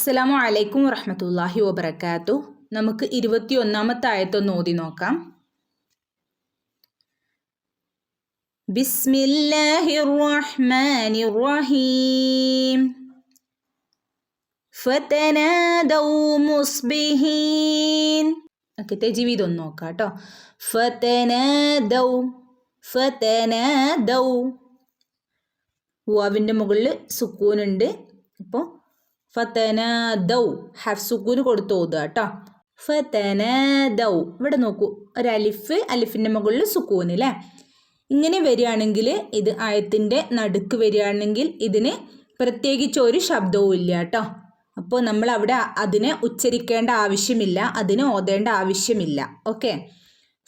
അസ്സലാമു അലൈക്കും വറഹമത്തല്ലാഹി വബർക്കാത്തു നമുക്ക് ഇരുപത്തി ഒന്നാമത്തെ ആയത്തൊന്ന് ഓതി നോക്കാം. ബിസ്മില്ലാഹിർ റഹ്മാനിർ റഹീം ഫതനാദൗ മുസ്ബിഹീൻ. ഓക്കെ തെജിവീദ് ഒന്ന് നോക്കാം കേട്ടോ ഫതനാദൗ ഫതനാദൗ. വാവിന്റെ മുകളിൽ സുക്കൂനുണ്ട്. അപ്പോൾ ഫതനാദൗ. ഹഫ് സുക്കൂന് കൊടുത്തു ഓതുക കേട്ടോ. ഫതനാദൗ. ഇവിടെ നോക്കൂ. ഒരു അലിഫ് അലിഫിന്റെ മുകളിൽ സുക്കൂന് അല്ലേ ഇങ്ങനെ വരികയാണെങ്കിൽ ഇത് ആയത്തിന്റെ നടുക്ക് വരികയാണെങ്കിൽ ഇതിന് പ്രത്യേകിച്ച് ഒരു ശബ്ദവും ഇല്ല കേട്ടോ. അപ്പോൾ നമ്മൾ അവിടെ അതിനെ ഉച്ചരിക്കേണ്ട ആവശ്യമില്ല അതിനെ ഓതേണ്ട ആവശ്യമില്ല. ഓക്കെ?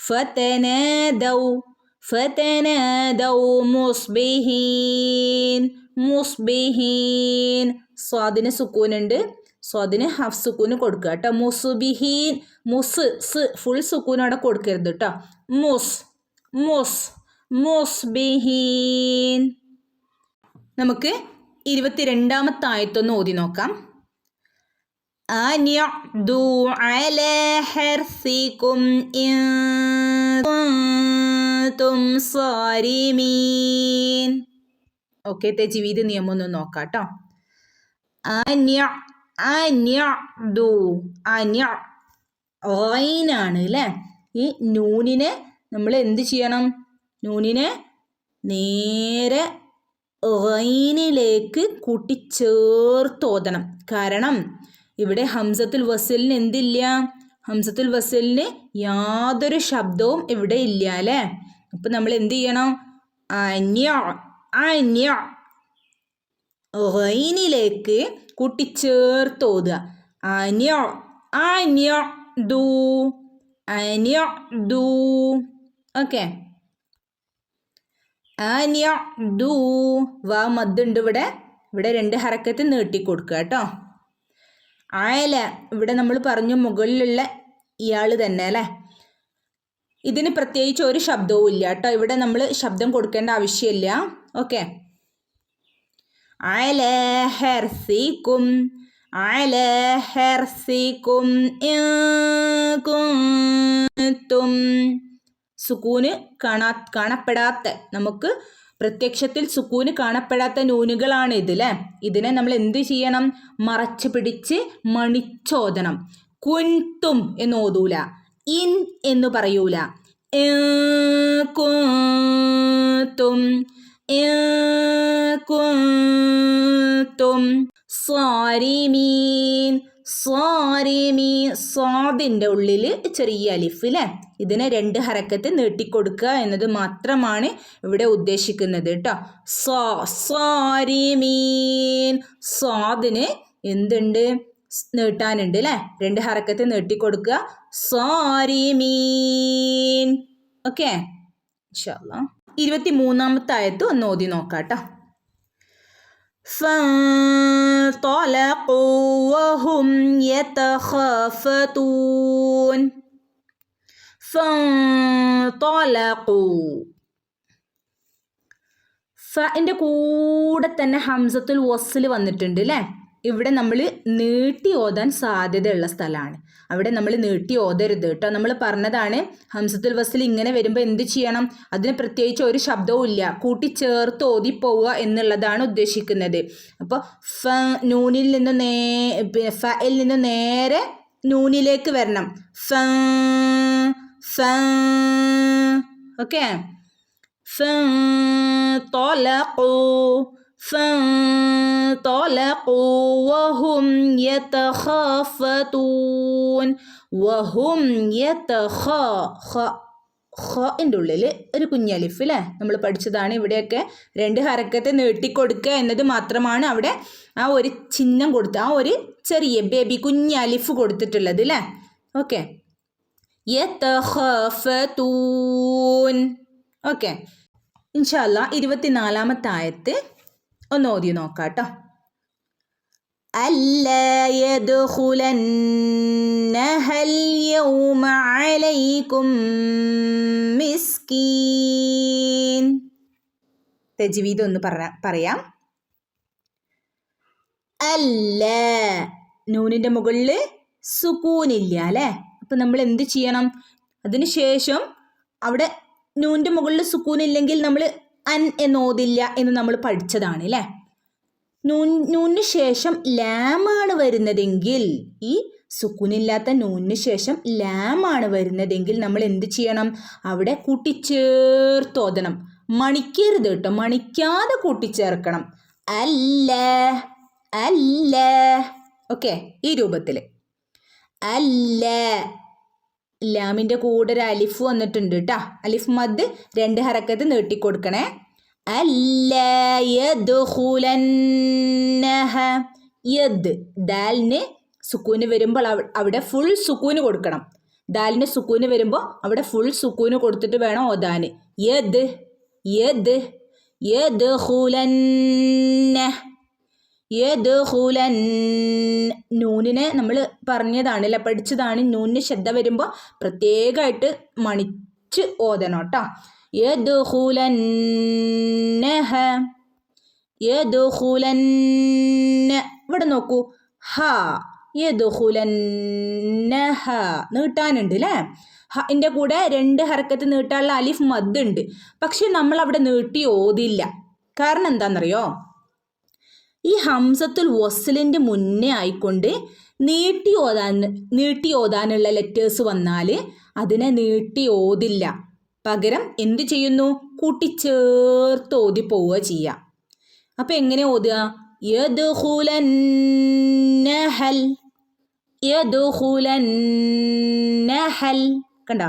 ഫതനാദൗ. ഫതനാദൗ. മുസ്ബിഹീൻ. മുസ്ബിഹീൻ. സ്വാദിന് സുക്കൂനുണ്ട് സ്വാദിന് ഹാഫ് സുക്കൂന് കൊടുക്കുക കേട്ടോ മുസുബിഹീൻ മുസ് സ് ഫുൾ സുക്കൂൻ അവിടെ കൊടുക്കരുത് കേട്ടോ മുസ് മുസ് മുസ്ബിഹീൻ നമുക്ക് ഇരുപത്തിരണ്ടാമത്തെ ആയത്തൊന്ന് ഓതി നോക്കാം أن يعدوا على حرثكم إن كنتم صارمين ഓക്കെ തെജിവീത് നിയമം ഒന്ന് നോക്കാം കേട്ടോ അന്യ അന്യ ദു അന്യ ഓയിനാണ് അല്ലേ ഈ നൂനിനെ നമ്മൾ എന്ത് ചെയ്യണം? നൂനിനെ നേരെ ഓയിനിലേക്ക് കൂട്ടിച്ചേർത്ത് ഓതണം കാരണം ഇവിടെ ഹംസത്തുൽ വസലിന് എന്തില്ല? ഹംസത്തുൽ വസലിന് യാതൊരു ശബ്ദവും ഇവിടെ ഇല്ല അല്ലേ അപ്പം നമ്മൾ എന്ത് ചെയ്യണം? അന്യ അന്യ റൈനിലേക്ക് കൂട്ടിച്ചേർത്ത് ഓതുക അന്യ അന്യ ദൂ അന്യ ദൂ. ഓക്കെ. അന്യ ദൂ. വാ മദ്ദുണ്ട് ഇവിടെ. ഇവിടെ രണ്ട് ഹറക്കത്ത് നീട്ടി കൊടുക്കുക കേട്ടോ. ആയല ഇവിടെ നമ്മൾ പറഞ്ഞു മുകളിലുള്ള ഇയാൾ തന്നെ അല്ലേ? ഇതിന് പ്രത്യേകിച്ച് ഒരു ശബ്ദവും ഇല്ല കേട്ടോ. ഇവിടെ നമ്മൾ ശബ്ദം കൊടുക്കേണ്ട ആവശ്യമില്ല. ഓക്കെ. അല على حرثكم إن كنتم. സുക്കൂന് കാണാ കാണപ്പെടാത്ത നമുക്ക് പ്രത്യക്ഷത്തിൽ സുക്കൂന് കാണപ്പെടാത്ത നൂനുകളാണ് ഇത് അല്ലേ ഇതിനെ നമ്മൾ എന്ത് ചെയ്യണം? മറച്ചു പിടിച്ച് മണിച്ചോദനം കുൻതും എന്ന് ഓതൂല. ഇൻ എന്ന് പറയൂല. കുന്തും കുന്തും സ്വാരിമീൻ സ്വാരിമീ സ്വാദിന്റെ ഉള്ളിൽ ചെറിയ അലിഫ് അല്ലേ ഇതിനെ രണ്ട് ഹരക്കത്ത് നീട്ടിക്കൊടുക്കുക എന്നത് മാത്രമാണ് ഇവിടെ ഉദ്ദേശിക്കുന്നത് കേട്ടോ സ്വാ സ്വാരിമീൻ സ്വാദിന് എന്തുണ്ട്? നീട്ടാനുണ്ട് അല്ലേ രണ്ട് ഹറക്കത്ത് നീട്ടിക്കൊടുക്കുക. സ്വാരിമീൻ. ഓക്കെ? ഇരുപത്തി മൂന്നാമത്തെ ആയത്ത് ഒന്ന് ഓതി നോക്കാം കേട്ടോ فانطلقوا وهم يتخافتون فانطلقوا ഫൻ്റെ കൂടെ തന്നെ ഹംസത്തുൽ വസ്സിൽ വന്നിട്ടുണ്ട് അല്ലേ ഇവിടെ നമ്മൾ നീട്ടി ഓതാൻ സാധ്യതയുള്ള സ്ഥലമാണ്. അവിടെ നമ്മൾ നീട്ടി ഓതരുത് കേട്ടോ. നമ്മൾ പറഞ്ഞതാണ് ഹംസത്തുൽ വസിൽ ഇങ്ങനെ വരുമ്പോൾ എന്ത് ചെയ്യണം? അതിന് പ്രത്യേകിച്ച് ഒരു ശബ്ദവും ഇല്ല. കൂട്ടിച്ചേർത്ത് ഓതിപ്പോവുക എന്നുള്ളതാണ് ഉദ്ദേശിക്കുന്നത്. അപ്പോൾ ഫ നൂനിൽ നിന്ന് നേ ഫയിൽ നിന്ന് നേരെ നൂനിലേക്ക് വരണം. ഫ ഫ ഓക്കെ? ഫ തോലൂ فانطلقوا وهم يتخافتون وهم يتخا ഖൻ്റെ ഉള്ളിൽ ഒരു കുഞ്ഞലിഫ് അല്ലേ നമ്മൾ പഠിച്ചതാണ് ഇവിടെയൊക്കെ രണ്ട് ഹരക്കത്തെ നീട്ടിക്കൊടുക്കുക എന്നത് മാത്രമാണ് അവിടെ ആ ഒരു ചിഹ്നം കൊടുത്ത് ആ ഒരു ചെറിയ ബേബി കുഞ്ഞലിഫ് കൊടുത്തിട്ടുള്ളത് അല്ലേ ഓക്കെ യത്തൂൻ ഓക്കെ ഇൻഷല്ല ഇരുപത്തിനാലാമത്തെ ആയത്ത് ഒന്ന് ഓതി നോക്കാം കേട്ടോ ألا يدخلنها اليوم عليكم مسكين തജ്വീദ് ഒന്ന് പറ പറയാം അല്ല നൂനിൻ്റെ മുകളിൽ സുക്കൂനില്ല അല്ലേ അപ്പം നമ്മൾ എന്ത് ചെയ്യണം അതിന് ശേഷം അവിടെ നൂനിൻ്റെ മുകളിൽ സുക്കൂനില്ലെങ്കിൽ നമ്മൾ അൻ എന്നോതില്ല എന്ന് നമ്മൾ പഠിച്ചതാണ് അല്ലേ നൂൻ നൂനിന് ശേഷം ലാമാണ് വരുന്നതെങ്കിൽ ഈ സുക്കൂനില്ലാത്ത നൂനിന് ശേഷം ലാമാണ് വരുന്നതെങ്കിൽ നമ്മൾ എന്ത് ചെയ്യണം? അവിടെ കൂട്ടിച്ചേർത്തോതണം. മണിക്കരുത് കേട്ടോ. മണിക്കാതെ കൂട്ടിച്ചേർക്കണം. അല്ല അല്ല. ഓക്കെ ഈ രൂപത്തിൽ അല്ല ലാമിന്റെ കൂടെ ഒരു അലിഫ് വന്നിട്ടുണ്ട് കേട്ടോ അലിഫ് മദ് രണ്ട് ഹറക്കത്ത് നീട്ടിക്കൊടുക്കണേ. അല്ല യദ് ദാലിന് സുക്കൂന് വരുമ്പോൾ അവിടെ ഫുൾ സുക്കൂന് കൊടുക്കണം. ദാലിന് സുക്കൂന് വരുമ്പോൾ അവിടെ ഫുൾ സുക്കൂന് കൊടുത്തിട്ട് വേണം ഓതാൻ യദ് യദ് യദ്ഖുലന്ന യദ്ഖുലൻ. നൂനിനെ നമ്മൾ അല്ലെ? പഠിച്ചതാണ് നൂനിന് ശ്രദ്ധ വരുമ്പോൾ പ്രത്യേകമായിട്ട് മണിച്ച് ഓതണം കേട്ടോ. യദ്ഖുലന്ന ഇവിടെ നോക്കൂ. ഹ. യദ്ഖുലന്നഹ നീട്ടാനുണ്ട് അല്ലേ ഹന്റെ കൂടെ രണ്ട് ഹറക്കത്ത് നീട്ടാനുള്ള അലിഫ് മദ് ഉണ്ട്. പക്ഷെ നമ്മൾ അവിടെ നീട്ടി ഓതില്ല. കാരണം എന്താണെന്നറിയോ ഈ ഹംസത്തുൽ വസ്ലിന്റെ മുന്നേ ആയിക്കൊണ്ട് നീട്ടി ഓതാൻ നീട്ടി ഓതാനുള്ള ലെറ്റേഴ്സ് വന്നാൽ അതിനെ നീട്ടി ഓതില്ല. പകരം എന്ത് ചെയ്യുന്നു? കൂട്ടിച്ചേർത്ത് ഓതി പോവുക ചെയ്യുക അപ്പം എങ്ങനെ ഓതുക? യദ്ഖുലന്നഹൽ യദ്ഖുലന്നഹൽ കണ്ടോ?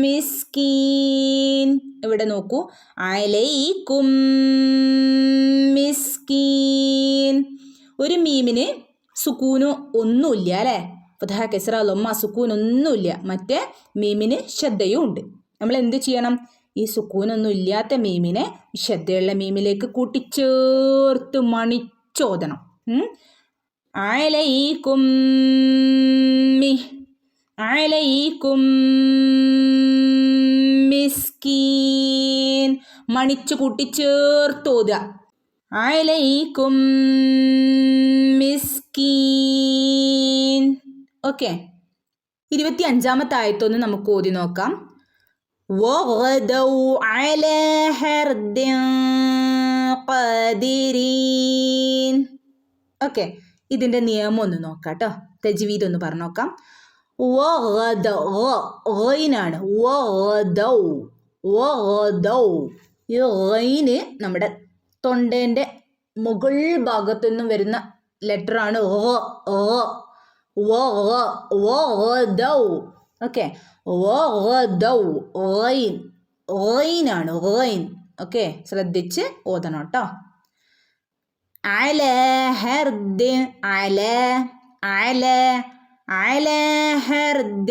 മിസ്കീൻ. ഇവിടെ നോക്കൂ? അലൈക്കും മിസ്കീൻ. ഒരു മീമിന് സുക്കൂനോ ഒന്നുമില്ല അല്ലേ? ഫതഹ കെസ്ര ലൊമ്മ സുക്കൂൻ ഒന്നുമില്ല മറ്റേ മീമിന് ശ്രദ്ധയും ഉണ്ട്. നമ്മൾ എന്ത് ചെയ്യണം? ഈ സുക്കൂനൊന്നും ഇല്ലാത്ത മീമിനെ ശ്രദ്ധയുള്ള മീമിലേക്ക് കൂട്ടിച്ചേർത്ത് മണിച്ചോദനം ഉം. അലൈക്കും മി അലൈക്കും മിസ്കീൻ മണിച്ചു കൂട്ടിച്ചേർത്ത് ഓതുക അലൈക്കും മിസ്കീൻ ഓക്കെ ഇരുപത്തി അഞ്ചാമത്തെ ആയത്തൊന്ന് നമുക്ക് ഓതി നോക്കാം وغدوا على حرد قادرين ഓക്കെ ഇതിന്റെ നിയമം ഒന്ന് നോക്കാം കേട്ടോ തജ്വീദ് ഒന്ന് പറഞ്ഞു നോക്കാം വഗദൗ ഈ നമ്മുടെ തൊണ്ടേന്റെ മുകൾ ഭാഗത്തു നിന്നും വരുന്ന ലെറ്ററാണ് ഓക്കെ. ഓയിൻ ഓയിനാണ് ഓയിൻ ഓക്കെ. ശ്രദ്ധിച്ച് ഓതണം കേട്ടോ. അല هرد على على على هرد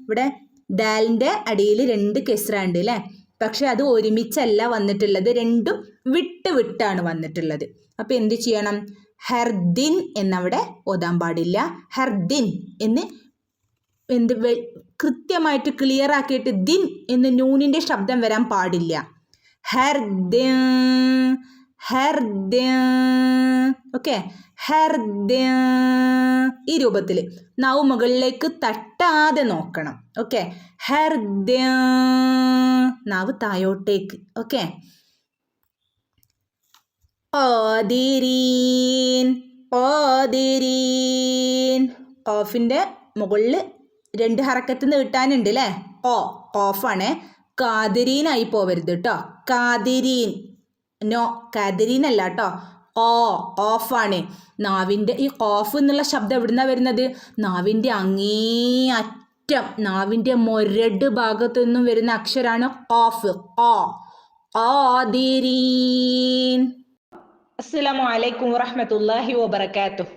ഇവിടെ ദാലിന്റെ അടിയിൽ രണ്ട് കെസ്രാണ്ട് അല്ലേ പക്ഷെ അത് ഒരുമിച്ചല്ല വന്നിട്ടുള്ളത്. രണ്ടും വിട്ട് വിട്ടാണ് വന്നിട്ടുള്ളത്. അപ്പോൾ എന്ത് ചെയ്യണം? ഹർദിൻ എന്നവിടെ ഓതാൻ പാടില്ല. ഹർദിൻ എന്ന് എന്ത് കൃത്യമായിട്ട് ക്ലിയർ ആക്കിയിട്ട് ദിൻ എന്ന് നൂനിന്റെ ശബ്ദം വരാൻ പാടില്ല. ഹർദ ഓക്കെ. ഈ രൂപത്തിൽ നാവ് മുകളിലേക്ക് തട്ടാതെ നോക്കണം. ഓക്കെ. നാവ് തായോട്ടേക്ക് ഓക്കെ. ഓഫിന്റെ മുകളിൽ രണ്ട് ഹറക്കത്ത് നീട്ടാനുണ്ട് അല്ലേ ഓ കോഫാണ് കാതിരീനായി പോവരുത് കേട്ടോ കാതിരീൻ. നോ കാതരീൻ അല്ല കേട്ടോ ഓ ഓഫാണ്. നാവിന്റെ ഈ ഓഫ് എന്നുള്ള ശബ്ദം എവിടുന്നാണ് വരുന്നത്? നാവിന്റെ അങ്ങേ അറ്റം നാവിന്റെ മൊരട് ഭാഗത്തു നിന്നും വരുന്ന അക്ഷരാണ് ഓഫ്. ഓ അസ്സലാമു അലൈക്കും വറഹ്മത്തുള്ളാഹി വബറകാതുഹു.